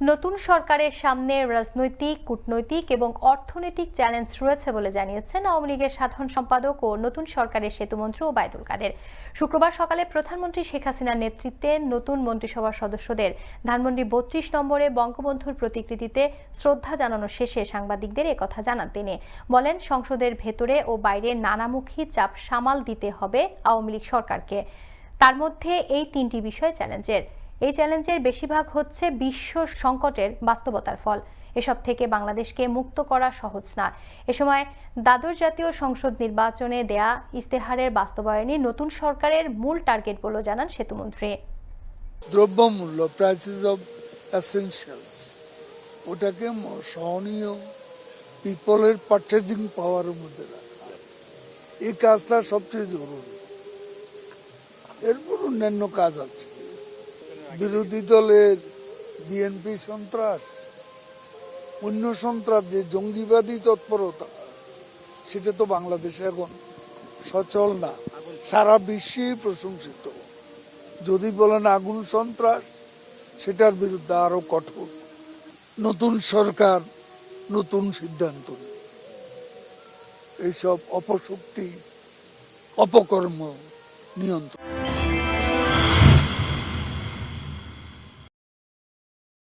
নতুন সরকারের সামনে রাজনৈতিক, কূটনৈতিক এবং অর্থনৈতিক চ্যালেঞ্জ রয়েছে বলে জানিয়েছেন আওয়ামী লীগের সাধারণ সম্পাদক ও নতুন সরকারের সেতুমন্ত্রী ওবায়দুল কাদের। শুক্রবার সকালে প্রধানমন্ত্রী শেখ হাসিনার নেতৃত্বে নতুন মন্ত্রিসভার সদস্যদের ধানমন্ডি বত্রিশ নম্বরে বঙ্গবন্ধুর প্রতিকৃতিতে শ্রদ্ধা জানানো শেষে সাংবাদিকদের একথা জানান তিনি। বলেন, সংসদের ভেতরে ও বাইরে নানামুখী চাপ সামাল দিতে হবে আওয়ামী লীগ সরকারকে। তার মধ্যে এই তিনটি বিষয় চ্যালেঞ্জের। এই চ্যালেঞ্জের বেশিরভাগ হচ্ছে বিশ্ব সংকটের বাস্তবতার ফল। এসব থেকে বাংলাদেশকে মুক্ত করা সহজ না। এ সময় দ্বাদশ জাতীয় সংসদ নির্বাচনে দেয়া ইস্তেহারের বাস্তবায়নই নতুন সরকারের মূল টার্গেট বলে জানান সেতুমন্ত্রী। দ্রব্যমূল্য প্রাইসেস অফ এসেনশিয়ালস ওটাকে সহনীয় পিপলের পার্চেজিং পাওয়ারের মধ্যে রাখা। এই কাজটা সবচেয়ে জরুরি। এরপর অন্যান্য কাজ আছে। বিরোধী দলের বিএনপি সন্ত্রাস, অন্য সন্ত্রাস, যে জঙ্গিবাদী তৎপরতা, সেটা তো বাংলাদেশে এখন সচল না। সারা বিশ্বেই প্রশংসিত। যদি বলেন আগুন সন্ত্রাস, সেটার বিরুদ্ধে আরও কঠোর। নতুন সরকার, নতুন সিদ্ধান্ত। এইসব অপশক্তি, অপকর্ম নিয়ন্ত্রণ।